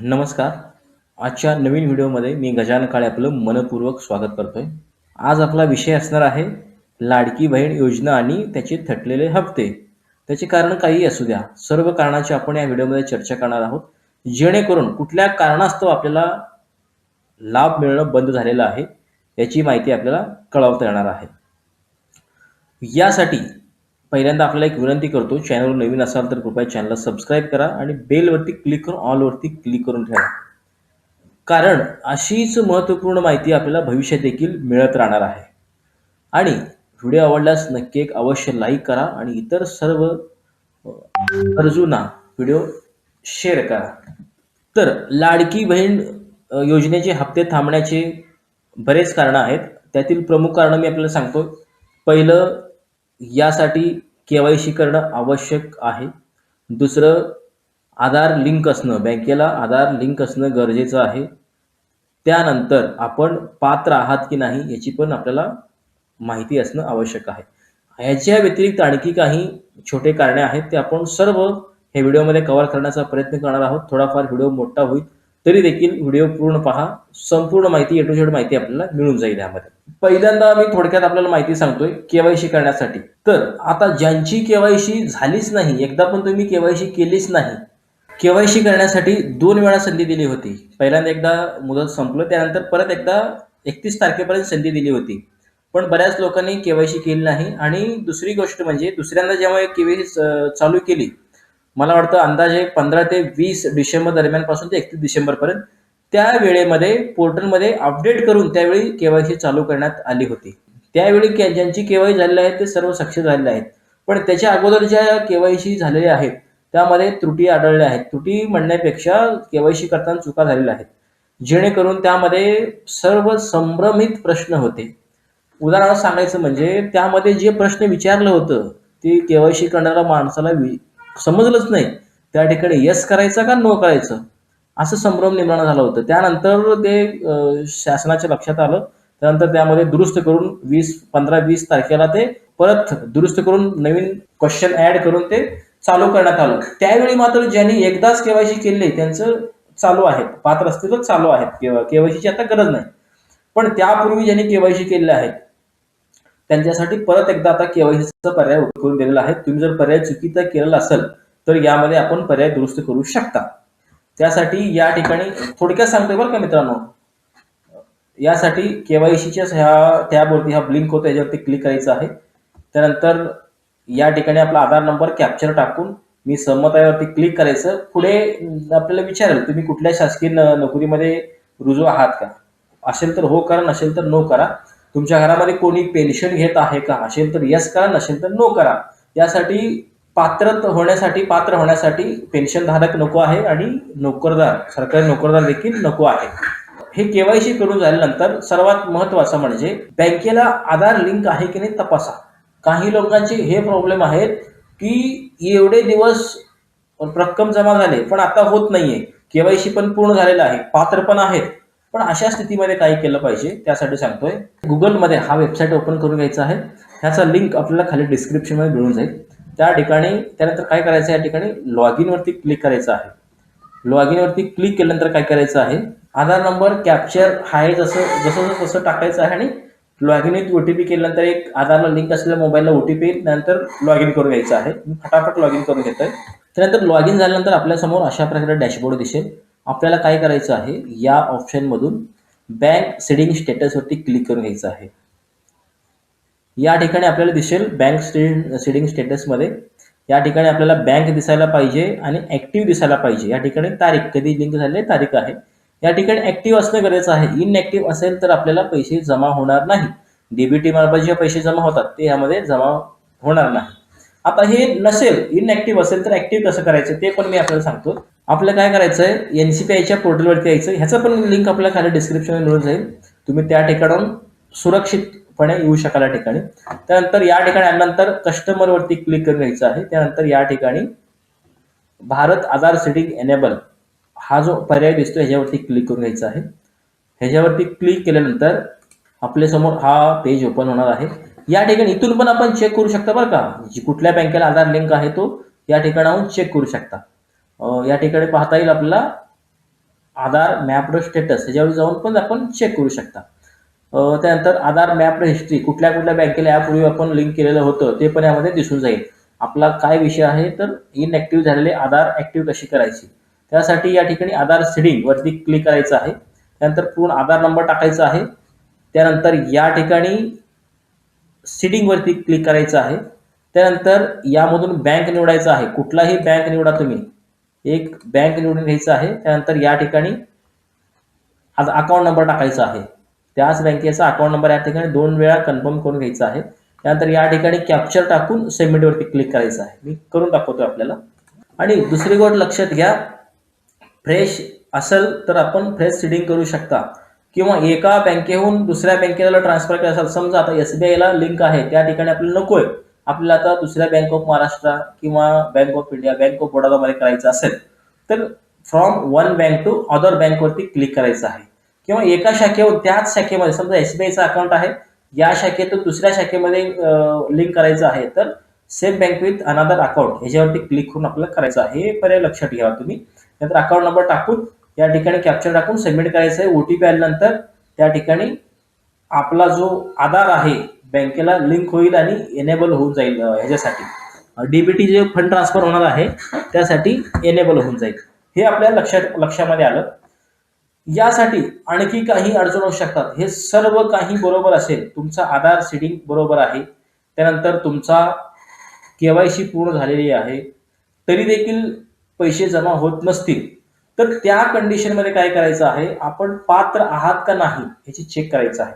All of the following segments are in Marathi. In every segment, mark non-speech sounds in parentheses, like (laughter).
नमस्कार. आजच्या नवीन व्हिडिओमध्ये मी गजान काळे आपलं मनपूर्वक स्वागत करतोय. आज आपला विषय असणार आहे लाडकी बहीण योजना आणि त्याचे थटलेले हप्ते. त्याचे कारण काही असू द्या. सर्व कारणाची आपण या व्हिडिओमध्ये चर्चा करणार आहोत. जेणेकरून कुठल्या कारणास्तव आपल्याला लाभ मिळणं बंद झालेलं आहे याची माहिती आपल्याला कळवता येणार आहे. यासाठी पहिल्यांदा आपल्याला एक विनंती करतो चॅनलवर नवीन असाल तर कृपया चॅनलला सबस्क्राईब करा आणि बेलवरती क्लिक करून ऑलवरती क्लिक करून ठेवा. कारण अशीच महत्त्वपूर्ण माहिती आपल्याला भविष्यात देखील मिळत राहणार आहे. आणि व्हिडिओ आवडल्यास नक्की एक अवश्य लाईक करा आणि इतर सर्व अर्जुना गरजूंना व्हिडिओ शेअर करा. तर लाडकी बहीण योजनेचे हप्ते थांबण्याचे बरेच कारणं आहेत. त्यातील प्रमुख कारणं मी आपल्याला सांगतो पहिलं यासाठी केवायसी करणं आवश्यक आहे. दुसरं आधार लिंक असणं बँकेला आधार लिंक असणं गरजेचं आहे. त्यानंतर आपण पात्र आहात की नाही याची पण आपल्याला माहिती असणं आवश्यक आहे. ह्याच्या व्यतिरिक्त आणखी काही छोटे कारणे आहेत ते आपण सर्व हे व्हिडिओमध्ये कव्हर करण्याचा प्रयत्न करणार आहोत. थोडाफार व्हिडिओ मोठा होईल. तरी देखील व्हिडिओ पूर्ण पहा. संपूर्ण माहिती ए टू झेड माहिती आपल्याला मिळून जाईल यामध्ये. पहिल्यांदा मी थोडक्यात आपल्याला माहिती सांगतोय केवायसी करण्यासाठी. तर आता ज्यांची केवायसी झालीच नाही एकदा पण तुम्ही केवायसी केलीच नाही केवायसी करण्यासाठी दोन वेळा संधी दिली होती. पहिल्यांदा एकदा मुदत संपलं त्यानंतर परत एकदा एकतीस तारखेपर्यंत संधी दिली होती. पण बऱ्याच लोकांनी केवायसी केली नाही आणि दुसरी गोष्ट म्हणजे दुसऱ्यांदा जेव्हा केवायसी चालू केली मला वाटतं अंदाजे पंधरा ते वीस डिसेंबर दरम्यानपासून ते एकतीस डिसेंबरपर्यंत. त्या वेळेमध्ये पोर्टलमध्ये अपडेट करून त्यावेळी केवायसी चालू करण्यात आली होती. त्यावेळी के- ज्यांची केवायसी झालेली आहे ते सर्व सक्सेस झालेले आहेत. पण त्याच्या अगोदर ज्या केवायसी झालेल्या आहेत त्यामध्ये त्रुटी आढळल्या आहेत. त्रुटी म्हणण्यापेक्षा केवायसी करताना चुका झालेल्या आहेत. जेणेकरून त्यामध्ये सर्व संभ्रमित प्रश्न होते. उदाहरणार्थ सांगायचं म्हणजे त्यामध्ये जे प्रश्न विचारलं होतं ते केवायसी करणाऱ्या माणसाला वि- समजलंच नाही. त्या ठिकाणी यस करायचं का नो करायचं? असं संभ्रम निर्माण झालं होतं. त्यानंतर ते शासनाच्या लक्षात आलं. त्यानंतर त्यामध्ये दुरुस्त करून वीस पंधरा वीस तारखेला ते परत दुरुस्त करून नवीन क्वेश्चन ऍड करून ते चालू करण्यात आलं. त्यावेळी मात्र ज्यांनी एकदाच केवायसी केले त्यांचं चालू आहे पात्र असतील तर चालू आहेत. केवायसीची आता गरज नाही. पण त्यापूर्वी ज्यांनी केवायसी केलेल्या आहेत त्यांच्यासाठी परत एकदा आता केवायसीचा पर्याय करून दिलेला आहे. तुम्ही जर पर्याय चुकीचा केलेला असेल तर यामध्ये आपण पर्याय दुरुस्त करू शकता. त्यासाठी या ठिकाणी थोडक्यात सांगतोय बरं का मित्रांनो. यासाठी केवायसीच्या ह्या त्यावरती हा ब्लिंक होतो याच्यावरती क्लिक करायचं आहे. त्यानंतर या ठिकाणी आपला आधार नंबर कॅप्चर टाकून मी सहमत क्लिक करायचं. पुढे आपल्याला विचारेल तुम्ही कुठल्या शासकीय नोकरीमध्ये रुजू आहात का? असेल तर हो करा नसेल तर नो करा. तुमच्या घरामध्ये कोणी पेन्शन घेत आहे का? असेल तर यस करा नसेल तर नो करा. यासाठी पात्र होण्यासाठी पात्र होण्यासाठी पेन्शन धारक नको आहे आणि नोकरदार सरकारी नोकरदार देखील नको आहे. हे केवायसी करून झाल्यानंतर सर्वात महत्वाचं म्हणजे बँकेला आधार लिंक आहे की नाही तपासा. काही लोकांचे हे प्रॉब्लेम आहेत की एवढे दिवस रक्कम जमा झाले पण आता होत नाहीये. केवायसी पण पूर्ण झालेलं आहे. पात्र पण आहेत. पण अशा स्थितीमध्ये काय केलं पाहिजे त्यासाठी सांगतोय. गुगलमध्ये हा वेबसाईट ओपन करून घ्यायचा आहे. ह्याचा लिंक आपल्याला खाली डिस्क्रिप्शनमध्ये मिळून जाईल. त्या ठिकाणी त्यानंतर काय करायचं आहे? या ठिकाणी लॉग इनवरती क्लिक करायचं आहे. लॉग इनवरती क्लिक केल्यानंतर काय करायचं आहे? आधार नंबर कॅप्चर आहे जसं जसं तसं टाकायचं आहे आणि लॉग इन विथ ओटीपी केल्यानंतर एक आधारला लिंक असलेल्या मोबाईलला ओटीपी नंतर लॉग इन करून घ्यायचं आहे. मी फटाफट लॉग इन करून घेतोय. त्यानंतर लॉग इन झाल्यानंतर आपल्यासमोर अशा प्रकारे डॅशबोर्ड दिसेल. आपल्याला काय करायचं आहे? या ऑप्शनमधून बँक सेडिंग स्टेटसवरती क्लिक करून घ्यायचं आहे. या ठिकाणी आपल्याला दिसेल बँक सेडिंग स्टेटसमध्ये या ठिकाणी आपल्याला बँक दिसायला पाहिजे आणि ऍक्टिव्ह दिसायला पाहिजे. या ठिकाणी तारीख कधी लिंक झाले तारीख आहे. या ठिकाणी ऍक्टिव्ह असणं गरजेचं आहे. इनऍक्टिव्ह असेल तर आपल्याला पैसे जमा होणार नाही. डीबीटी मार्फत जे पैसे जमा होतात ते यामध्ये जमा होणार नाही. आता हे नसेल इनऍक्टिव्ह असेल तर ऍक्टिव्ह कसं करायचं ते पण मी आपल्याला सांगतो. आपल्याला काय करायचं आहे एनसीपीआयच्या पोर्टलवरती यायचं ह्याचं पण लिंक आपल्याला खाली डिस्क्रिप्शन मिळून जाईल. तुम्ही त्या ठिकाणाहून सुरक्षितपणे येऊ शकाल या ठिकाणी. त्यानंतर या ठिकाणी आल्यानंतर कस्टमरवरती क्लिक करून घ्यायचं आहे. त्यानंतर या ठिकाणी भारत आधार सेटिंग एनेबल हा जो पर्याय दिसतो ह्याच्यावरती क्लिक करून घ्यायचा आहे. ह्याच्यावरती क्लिक केल्यानंतर आपल्यासमोर हा पेज ओपन होणार आहे. या ठिकाणी इथून पण आपण चेक करू शकता बरं का. जी कुठल्या बँकेला आधार लिंक आहे तो या ठिकाणाहून चेक करू शकता. या ठिकाणी पाहता येईल आपल्याला आधार मॅप्ड स्टेटस ह्याच्यावर जाऊन पण आपण चेक करू शकता. त्यानंतर आधार मॅप्ड हिस्ट्री कुठल्या कुठल्या बँकेला यापूर्वी आपण लिंक केलेलं होतं ते पण यामध्ये दिसून जाईल. आपला काय विषय आहे? तर इनएक्टिव्ह झालेले आधार ऍक्टिव्ह कशी करायची? त्यासाठी या ठिकाणी आधार सिडिंग वरती क्लिक करायचं आहे. त्यानंतर पूर्ण आधार नंबर टाकायचा आहे. त्यानंतर या ठिकाणी सिडिंग वरती क्लिक करायचं आहे. त्यानंतर यामधून बँक निवडायचं आहे. कुठलाही बँक निवडा तुम्ही. एक बँक निवडून घ्यायचा आहे. त्यानंतर या ठिकाणी आज अकाउंट नंबर टाकायचा आहे. त्याच बँकेचा अकाउंट नंबर या ठिकाणी दोन वेळा कन्फर्म करून घ्यायचा आहे. त्यानंतर या ठिकाणी कॅप्चर टाकून सबमिटवरती क्लिक करायचं आहे. मी करून दाखवतो आपल्याला. आणि दुसरी गोष्ट लक्षात घ्या. फ्रेश असेल तर आपण फ्रेश सिडिंग करू शकता. किंवा एका बँकेहून दुसऱ्या बँकेला ट्रान्सफर करायचं असेल समजा आता एस बी आयला लिंक आहे त्या ठिकाणी आपल्याला नकोय. आपल्याला आता दुसऱ्या बँक ऑफ महाराष्ट्र किंवा bank of India bank of बडोदामध्ये करायचं असेल तर from one bank to other बँकवरती click करायचं आहे. किंवा एका शाखेवर त्याच शाखेमध्ये समजा एस बी अकाउंट आहे या शाखेतून दुसऱ्या शाखेमध्ये लिंक करायचं आहे तर same bank with another account ह्याच्यावरती क्लिक करून आपल्याला करायचं आहे. हे पर्याय लक्षात घ्यावा तुम्ही. नंतर अकाउंट नंबर टाकून या ठिकाणी कॅप्चर टाकून सबमिट करायचं आहे ओटीपी आल्यानंतर त्या ठिकाणी आपला जो आधार आहे बँकेला लिंक होईल आणि एनेबल होऊन जाईल ह्याच्यासाठी. डीबीटी जे फंड ट्रान्सफर होणार आहे त्यासाठी एनेबल होऊन जाईल. हे आपल्या लक्षात लक्षामध्ये आलं. यासाठी आणखी काही अडचण होऊ शकतात. हे सर्व काही बरोबर असेल तुमचा आधार सिडिंग बरोबर आहे त्यानंतर तुमचा केवायसी पूर्ण झालेली आहे तरी देखील पैसे जमा होत नसतील. तर त्या कंडिशनमध्ये काय करायचं आहे? आपण पात्र आहात का नाही याची चेक करायचं आहे.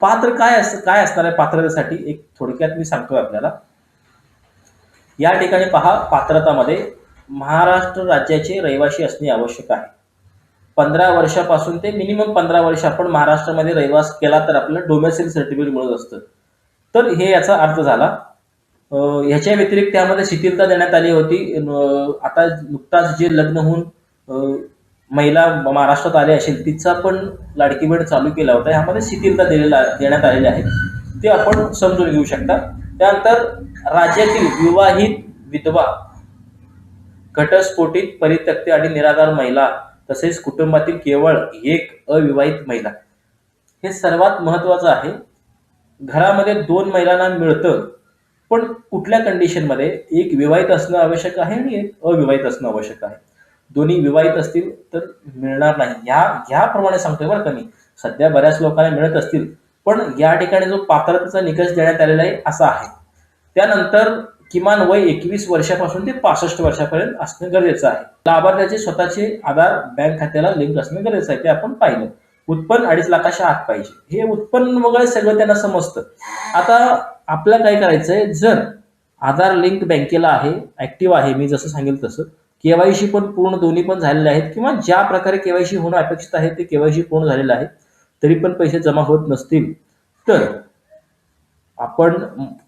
पात्र काय अस काय असणार आहे पात्रतेसाठी? एक थोडक्यात मी सांगतो आपल्याला. या ठिकाणी पहा पात्रतामध्ये महाराष्ट्र राज्याचे रहिवासी असणे आवश्यक आहे. पंधरा वर्षापासून ते मिनिमम पंधरा वर्ष आपण महाराष्ट्रामध्ये रहिवास केला तर आपल्याला डोमेसिल सर्टिफिकेट मिळत असतं. तर हे याचा अर्थ झाला. ह्याच्या व्यतिरिक्त त्यामध्ये शिथिलता देण्यात आली होती. आता नुकताच जे लग्न होऊन महिला महाराष्ट्रात आली असेल तिचा पण लाडकी बहीण चालू केला होता. ह्यामध्ये शिथिलता दिलेला देण्यात आलेली आहे. ते आपण समजून घेऊ शकता. त्यानंतर राज्यातील विवाहित विधवा घटस्फोटित परित्यक्ती आणि निराधार महिला तसेच कुटुंबातील केवळ एक अविवाहित महिला. हे सर्वात महत्वाचं आहे. घरामध्ये दोन महिलांना मिळतं पण कुठल्या कंडिशनमध्ये एक विवाहित असणं आवश्यक आहे आणि एक अविवाहित असणं आवश्यक आहे. दोन्ही विवाहित असतील तर मिळणार नाही. ह्या ह्याप्रमाणे सांगतोय बरं का मी. सध्या बऱ्याच लोकांना मिळत असतील पण या ठिकाणी जो पात्रतेचा निकष देण्यात आलेला आहे असा आहे. त्यानंतर किमान वय एकवीस वर्षापासून ते पासष्ट वर्षापर्यंत असणं गरजेचं आहे. लाभार्थ्याचे स्वतःचे आधार बँक खात्याला लिंक असणं गरजेचं आहे ते आपण पाहिलं. उत्पन्न अडीच लाखाच्या आत पाहिजे. हे उत्पन्न वगैरे सगळं त्यांना समजतं. आता आपल्याला काय करायचंय? जर आधार लिंक बँकेला आहे ऍक्टिव्ह आहे मी जसं सांगेल तसं केवायसी पण पूर्ण दोन्ही पण झालेले आहेत. किंवा ज्या प्रकारे केवायसी होणं अपेक्षित आहे ते केवायसी पूर्ण झालेलं आहे तरी पण पैसे जमा होत नसतील. तर आपण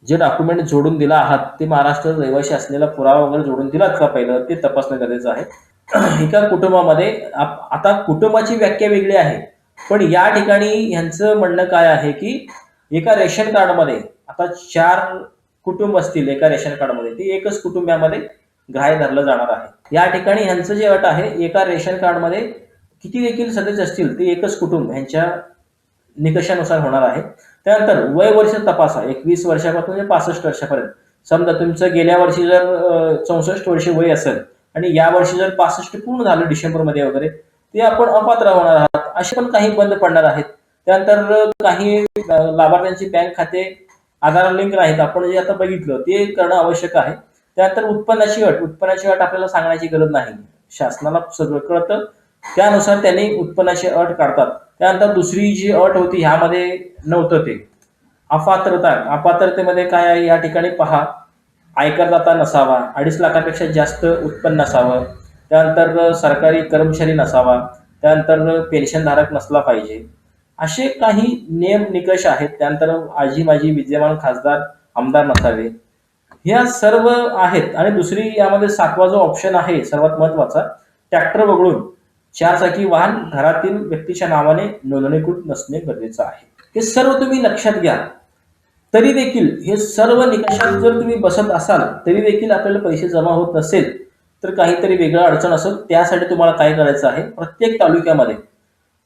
जे डॉक्युमेंट जोडून दिला आहात ते महाराष्ट्र रहिवासी असलेला पुरावा वगैरे जोडून दिलात का पहिलं? ते तपासणं गरजेचं आहे. (clears throat) एका कुटुंबामध्ये आता कुटुंबाची व्याख्या वेगळी आहे. पण या ठिकाणी ह्यांचं म्हणणं काय आहे की एका रेशन कार्डमध्ये आता चार कुटुंब असतील एका रेशन कार्डमध्ये ते एकच कुटुंबामध्ये ग्राह्य धरलं जाणार आहे. या ठिकाणी यांचं जे अट आहे एका रेशन कार्डमध्ये किती देखील सदस्य असतील ते एकच कुटुंब ह्यांच्या निकषानुसार होणार आहे. त्यानंतर वय वर्ष तपासा एकवीस वर्षापासून ते पासष्ट वर्षापर्यंत. समजा तुमचं गेल्या वर्षी जर चौसष्ट वर्ष वय असेल आणि या वर्षी जर पासष्ट पूर्ण झालं डिसेंबरमध्ये वगैरे ते आपण अपात्र होणार आहात. असे पण काही बंद पडणार आहेत. त्यानंतर काही लाभार्थ्यांची बँक खाते आधार लिंक नाहीत. आपण जे आता बघितलं ते करणं आवश्यक आहे. त्यानंतर उत्पन्नाची अट उत्पन्नाची अट आपल्याला सांगण्याची गरज नाही. शासनाला सगळं कळतं. त्यानुसार त्यांनी उत्पन्नाची अट काढतात. त्यानंतर दुसरी जी अट होती ह्यामध्ये नव्हतं ते. अपात्रता अपात्रतेमध्ये काय आहे? या ठिकाणी पहा. आयकरदाता नसावा अडीच लाखापेक्षा जास्त उत्पन्न नसावं. त्यानंतर सरकारी कर्मचारी नसावा. त्यानंतर पेन्शनधारक नसला पाहिजे. असे काही नियम निकष आहेत. त्यानंतर आजी माजी विद्यमान खासदार आमदार नसावे. ह्या सर्व आहेत. आणि दुसरी यामध्ये सातवा जो ऑप्शन आहे सर्वात महत्त्वाचा ट्रॅक्टर वगळून चारचाकी वाहन घरातील व्यक्तीच्या नावाने नोंदणीकृत नसणे गरजेचं आहे. हे सर्व तुम्ही लक्षात घ्या. तरी देखील हे सर्व निकषात जर तुम्ही बसत असाल तरी देखील आपल्याला पैसे जमा होत नसेल तर काहीतरी वेगळं अडचण असेल त्यासाठी तुम्हाला काय करायचं आहे? प्रत्येक तालुक्यामध्ये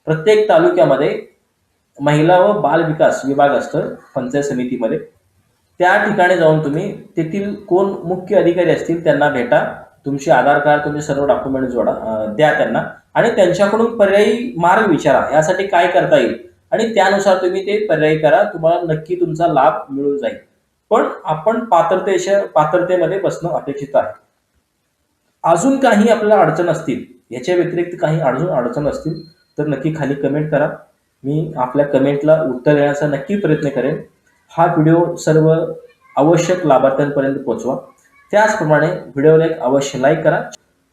प्रत्येक तालुक्यामध्ये महिला व बाल विकास विभाग असतं पंचायत समितीमध्ये. त्या ठिकाणी जाऊन तुम्ही तेथील कोण मुख्य अधिकारी असतील त्यांना भेटा तुमचे आधार कार्ड तुमचे सर्व डॉक्युमेंट जोडा द्या त्यांना. आणि त्यांच्याकडून पर्यायी मार्ग विचारा यासाठी काय करता येईल. आणि त्यानुसार तुम्ही ते पर्यायी करा तुम्हाला नक्की तुमचा लाभ मिळून जाईल. पण आपण पात्रतेच्या पात्रतेमध्ये बसणं अपेक्षित आहे. अजून काही आपल्याला अडचण असतील याच्या व्यतिरिक्त काही अजून अडचण असतील तर नक्की खाली कमेंट करा. मी आपल्या कमेंटला उत्तर देण्याचा नक्की प्रयत्न करेन. हा व्हिडिओ सर्व आवश्यक लाभार्थ्यांपर्यंत पोहोचवा. त्याचप्रमाणे व्हिडिओला एक अवश्य लाईक करा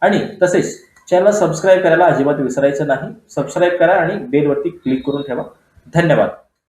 आणि तसेच चॅनल सबस्क्राईब करायला अजिबात विसरायचं नाही. सबस्क्राईब करा आणि बेलवरती क्लिक करून ठेवा. धन्यवाद.